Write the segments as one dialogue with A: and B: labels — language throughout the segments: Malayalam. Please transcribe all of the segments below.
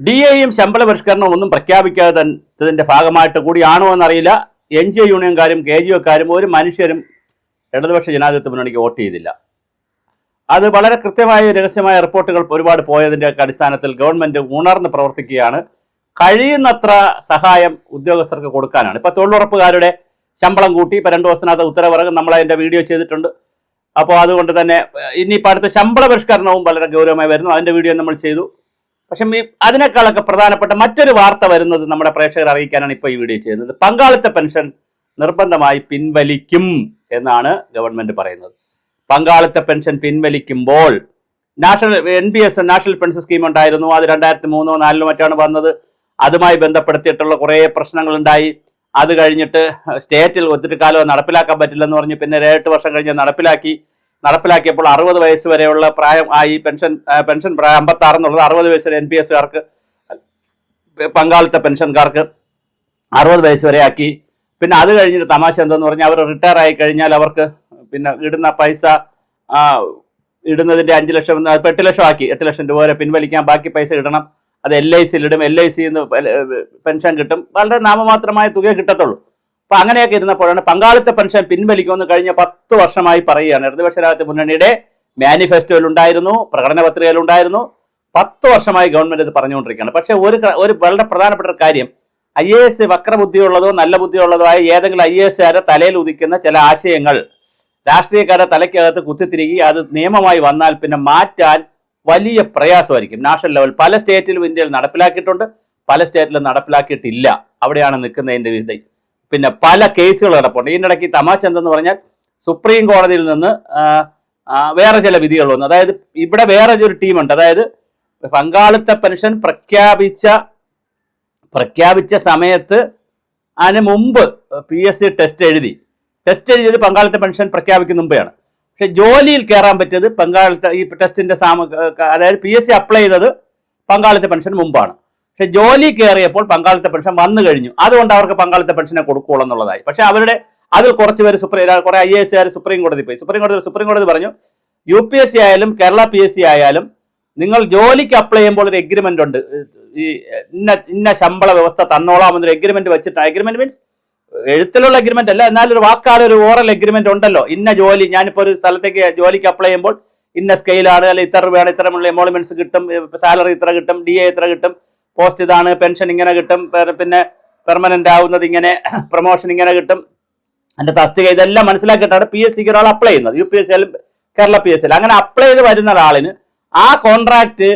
A: ഡി എയും ശമ്പള പരിഷ്കരണവും ഒന്നും പ്രഖ്യാപിക്കാത്തതിന്റെ ഭാഗമായിട്ട് കൂടിയാണോ എന്നറിയില്ല. എൻ ജി ഒ യൂണിയൻകാരും കെ ജി ഒക്കാരും ഒരു മനുഷ്യരും ഇടതുപക്ഷ ജനാധിപത്യ മുന്നണിക്ക് വോട്ട് ചെയ്തില്ല. അത് വളരെ കൃത്യമായ രഹസ്യമായ റിപ്പോർട്ടുകൾ ഒരുപാട് പോയതിന്റെ അടിസ്ഥാനത്തിൽ ഗവൺമെന്റ് ഉണർന്ന് പ്രവർത്തിക്കുകയാണ്. കഴിയുന്നത്ര സഹായം ഉദ്യോഗസ്ഥർക്ക് കൊടുക്കാനാണ്. ഇപ്പൊ തൊഴിലുറപ്പുകാരുടെ ശമ്പളം കൂട്ടി ഇപ്പൊ രണ്ടു ദിവസത്തിനകത്ത് ഉത്തരവിറങ്ങും അതിന്റെ വീഡിയോ ചെയ്തിട്ടുണ്ട്. അപ്പോൾ അതുകൊണ്ട് തന്നെ ഇനി ഇനിയിപ്പോൾ അടുത്ത ശമ്പള പരിഷ്കരണവും വളരെ ഗൗരവമായി വരുന്നു. അതിന്റെ വീഡിയോ നമ്മൾ ചെയ്തു. പക്ഷെ അതിനേക്കാളൊക്കെ പ്രധാനപ്പെട്ട മറ്റൊരു വാർത്ത വരുന്നത് നമ്മുടെ പ്രേക്ഷകർ അറിയിക്കാനാണ് ഇപ്പോൾ ഈ വീഡിയോ ചെയ്യുന്നത്. പങ്കാളിത്ത പെൻഷൻ നിർബന്ധമായി പിൻവലിക്കും എന്നാണ് ഗവൺമെന്റ് പറയുന്നത്. പങ്കാളിത്ത pension പിൻവലിക്കുമ്പോൾ national N P S national pension scheme ഉണ്ടായിരുന്നു. അത് രണ്ടായിരത്തി മൂന്നോ നാലിലോ മറ്റാണ് വന്നത്. അതുമായി ബന്ധപ്പെടുത്തിയിട്ടുള്ള കുറേ പ്രശ്നങ്ങളുണ്ടായി. അത് കഴിഞ്ഞിട്ട് സ്റ്റേറ്റിൽ ഒത്തിരി കാലം നടപ്പിലാക്കാൻ പറ്റില്ലെന്ന് പറഞ്ഞ് പിന്നെ ഏഴെട്ട് വർഷം കഴിഞ്ഞ് നടപ്പിലാക്കി. നടപ്പിലാക്കിയപ്പോൾ അറുപത് വയസ്സ് വരെയുള്ള പ്രായം ആയി പെൻഷൻ പെൻഷൻ പ്രായം അമ്പത്തി ആറ് എന്നുള്ളത് അറുപത് വയസ്സ് വരെ എൻ പി എസ്സുകാർക്ക് പങ്കാളിത്ത പെൻഷൻകാർക്ക് അറുപത് വയസ്സ് വരെ ആക്കി. പിന്നെ അത് കഴിഞ്ഞിട്ട് തമാശ എന്തെന്ന് പറഞ്ഞാൽ അവർ റിട്ടയർ ആയി കഴിഞ്ഞാൽ അവർക്ക് പിന്നെ ഇടുന്ന പൈസ ഇടുന്നതിന്റെ അഞ്ച് ലക്ഷം എന്ന് എട്ട് ലക്ഷം ആക്കി. എട്ട് ലക്ഷം രൂപ വരെ പിൻവലിക്കാൻ ബാക്കി പൈസ ഇടണം. അത് എൽ ഐ സിയിൽ ഇടും. എൽ ഐ സിന്ന് പെൻഷൻ കിട്ടും. വളരെ നാമമാത്രമായ തുക കിട്ടത്തുള്ളൂ. അപ്പൊ അങ്ങനെയൊക്കെ ഇരുന്നപ്പോഴാണ് പങ്കാളിത്ത പെൻഷൻ പിൻവലിക്കുമെന്ന് കഴിഞ്ഞ പത്ത് വർഷമായി പറയുകയാണ്. ഇടതുപക്ഷ രാജ്യത്തെ മുന്നണിയുടെ മാനിഫെസ്റ്റോയിൽ ഉണ്ടായിരുന്നു പ്രകടന പത്രികയിൽ ഉണ്ടായിരുന്നു. പത്ത് വർഷമായി ഗവൺമെന്റ് ഇത് പറഞ്ഞുകൊണ്ടിരിക്കുകയാണ്. പക്ഷേ ഒരു ഒരു വളരെ പ്രധാനപ്പെട്ട ഒരു കാര്യം ഐ എ എസ് വക്രബുദ്ധിയുള്ളതോ നല്ല ബുദ്ധിയുള്ളതോ ആയ ഏതെങ്കിലും ഐ എ എസുകാരെ തലയിൽ ഉദിക്കുന്ന ചില ആശയങ്ങൾ രാഷ്ട്രീയക്കാരെ തലയ്ക്കകത്ത് കുത്തിത്തിരികി അത് നിയമമായി വന്നാൽ പിന്നെ മാറ്റാൻ വലിയ പ്രയാസമായിരിക്കും. നാഷണൽ ലെവൽ പല സ്റ്റേറ്റിലും ഇന്ത്യയിൽ നടപ്പിലാക്കിയിട്ടുണ്ട് പല സ്റ്റേറ്റിലും നടപ്പിലാക്കിയിട്ടില്ല. അവിടെയാണ് നിൽക്കുന്നതിന്റെ വിധി. പിന്നെ പല കേസുകൾ കിടപ്പുണ്ട്. ഇതിനിടയ്ക്ക് തമാശ എന്തെന്ന് പറഞ്ഞാൽ സുപ്രീം കോടതിയിൽ നിന്ന് വേറെ ചില വിധികൾ വന്നു. അതായത് ഇവിടെ വേറെ ഒരു ടീമുണ്ട്. അതായത് പങ്കാളിത്ത പെൻഷൻ പ്രഖ്യാപിച്ച പ്രഖ്യാപിച്ച സമയത്ത് അതിന് മുമ്പ് പി എസ് സി ടെസ്റ്റ് എഴുതി. ടെസ്റ്റ് എഴുതിയത് പങ്കാളിത്ത പെൻഷൻ പ്രഖ്യാപിക്കുന്ന മുമ്പെയാണ്. പക്ഷെ ജോലിയിൽ കയറാൻ പറ്റിയത് പങ്കാളിത്ത ഈ ടെസ്റ്റിന്റെ സാമ അതായത് പി എസ് സി അപ്ലൈ ചെയ്തത് പങ്കാളിത്ത പെൻഷൻ മുമ്പാണ്. പക്ഷെ ജോലി കയറിയപ്പോൾ പങ്കാളിത്ത പെൻഷൻ വന്നു കഴിഞ്ഞു. അതുകൊണ്ട് അവർക്ക് പങ്കാളിത്ത പെൻഷനെ കൊടുക്കുള്ളൂ എന്നുള്ളതായി. പക്ഷെ അവരുടെ അതിൽ കുറച്ച് പേര് സുപ്രീം കുറെ ഐ എസ് കാർ സുപ്രീം കോടതി പോയി. സുപ്രീം കോടതി സുപ്രീം കോടതി പറഞ്ഞു യു പി എസ് സി ആയാലും കേരള പി എസ് സി ആയാലും നിങ്ങൾ ജോലിക്ക് അപ്ലൈ ചെയ്യുമ്പോൾ ഒരു എഗ്രിമെന്റ് ഉണ്ട്. ഈ ഇന്ന ഇന്ന ശമ്പള വ്യവസ്ഥ തന്നോളാം എന്നൊരു എഗ്രിമെന്റ് വെച്ചിട്ട് എഗ്രിമെന്റ് മീൻസ് എഴുത്തിലുള്ള എഗ്രിമെന്റ് അല്ല എന്നാൽ ഒരു വാക്കാൽ ഒരു ഓറൽ എഗ്രിമെന്റ് ഉണ്ടല്ലോ. ഇന്ന ജോലി ഞാനിപ്പോ ഒരു സ്ഥലത്തേക്ക് ജോലിക്ക് അപ്ലൈ ചെയ്യുമ്പോൾ ഇന്ന സ്കെയിലാണ് അല്ലെങ്കിൽ ഇത്ര രൂപയാണ് ഇത്രമുള്ള എമോളിമെന്റ്സ് കിട്ടും സാലറി ഇത്ര കിട്ടും ഡി എ ഇത്ര കിട്ടും പോസ്റ്റ് ഇതാണ് പെൻഷൻ ഇങ്ങനെ കിട്ടും പിന്നെ പെർമനന്റ് ആവുന്നത് ഇങ്ങനെ പ്രൊമോഷൻ ഇങ്ങനെ കിട്ടും. അതിന്റെ തസ്തിക ഇതെല്ലാം മനസ്സിലാക്കിയിട്ടാണ് പി എസ് സിക്ക് ഒരാൾ അപ്ലൈ ചെയ്യുന്നത്. യു പി എസ് സിയിലും കേരള പി എസ് സി അങ്ങനെ അപ്ലൈ ചെയ്ത് വരുന്ന ഒരാളിന് ആ കോൺട്രാക്ട്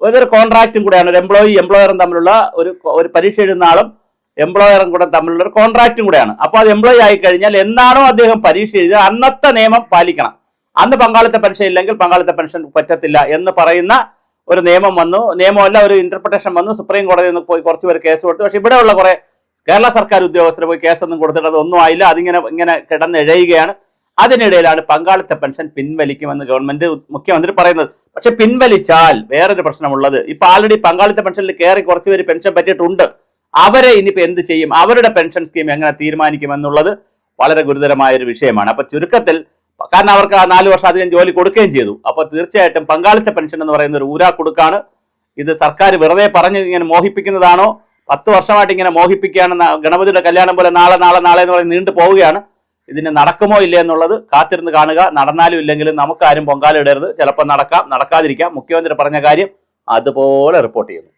A: ഏതൊരു കോൺട്രാക്റ്റും കൂടെയാണ് ഒരു എംപ്ലോയി എംപ്ലോയറും തമ്മിലുള്ള ഒരു ഒരു പരീക്ഷ എഴുതുന്ന ആളും എംപ്ലോയറും കൂടെ തമ്മിലുള്ള ഒരു കോൺട്രാക്റ്റും കൂടെയാണ്. അപ്പോൾ അത് എംപ്ലോയി ആയി കഴിഞ്ഞാൽ എന്നാണോ അദ്ദേഹം പരീക്ഷ എഴുതി അന്നത്തെ നിയമം പാലിക്കണം. അന്ന് പങ്കാളിത്ത പെൻഷൻ ഇല്ലെങ്കിൽ പങ്കാളിത്ത പെൻഷൻ പറ്റത്തില്ല എന്ന് പറയുന്ന ഒരു നിയമം വന്നു. നിയമമല്ല ഒരു ഇന്റർപ്രിട്ടേഷൻ വന്നു. സുപ്രീം കോടതിയിൽ നിന്ന് പോയി കുറച്ച് പേര് കേസ് കൊടുത്തു. പക്ഷെ ഇവിടെയുള്ള കുറെ കേരള സർക്കാർ ഉദ്യോഗസ്ഥരെ പോയി കേസൊന്നും കൊടുത്തിട്ട് ഒന്നും ആയില്ല. അതിങ്ങനെ ഇങ്ങനെ കിടന്നിഴയുകയാണ്. അതിനിടയിലാണ് പങ്കാളിത്ത പെൻഷൻ പിൻവലിക്കുമെന്ന് ഗവൺമെന്റ് മുഖ്യമന്ത്രി പറയുന്നത്. പക്ഷെ പിൻവലിച്ചാൽ വേറൊരു പ്രശ്നമുള്ളത്. ഇപ്പൊ ആൾറെഡി പങ്കാളിത്ത പെൻഷനിൽ കയറി കുറച്ച് പേര് പെൻഷൻ പറ്റിയിട്ടുണ്ട്. അവരെ ഇനിയിപ്പോ എന്ത് ചെയ്യും? അവരുടെ പെൻഷൻ സ്കീം എങ്ങനെ തീരുമാനിക്കുമെന്നുള്ളത് വളരെ ഗുരുതരമായ ഒരു വിഷയമാണ്. അപ്പൊ ചുരുക്കത്തിൽ കാരണം അവർക്ക് ആ നാല് വർഷം അധികം ജോലി കൊടുക്കുകയും ചെയ്തു. അപ്പോൾ തീർച്ചയായിട്ടും പങ്കാളിത്ത പെൻഷൻ എന്ന് പറയുന്ന ഒരു ഊരാ കൊടുക്കാണ്. ഇത് സർക്കാർ വെറുതെ പറഞ്ഞ് ഇങ്ങനെ മോഹിപ്പിക്കുന്നതാണോ? പത്ത് വർഷമായിട്ട് ഇങ്ങനെ മോഹിപ്പിക്കുകയാണ്. ഗണപതിയുടെ കല്യാണം പോലെ നാളെ നാളെ നാളെ എന്ന് പറഞ്ഞ് നീണ്ടു പോവുകയാണ്. ഇതിന് നടക്കുമോ ഇല്ല എന്നുള്ളത് കാത്തിരുന്ന് കാണുക. നടന്നാലും ഇല്ലെങ്കിലും നമുക്കാരും പൊങ്കാലിടരുത് ചിലപ്പോൾ നടക്കാം നടക്കാതിരിക്കാം. മുഖ്യമന്ത്രി പറഞ്ഞ കാര്യം അതുപോലെ റിപ്പോർട്ട് ചെയ്യുന്നു.